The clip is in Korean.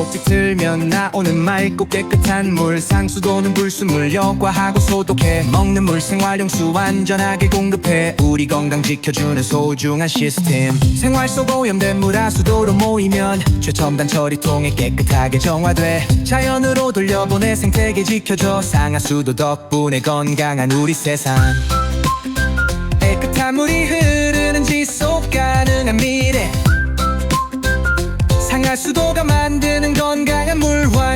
마시면 나오는 맑고 깨끗한 물 상수도는 불순물 여과하고 소독해. 먹는 물 생활용수 안전하게 공급해. 우리 건강 지켜주는 소중한 시스템. 생활 속 오염된 물 하수도로 모이면 최첨단 처리통에 깨끗하게 정화돼. 자연으로 돌려보내 생태계 지켜줘. 상하수도 덕분에 건강한 우리 세상. 깨끗한 물이 흐르는 지속 수도가 만드는 건강한 물 환경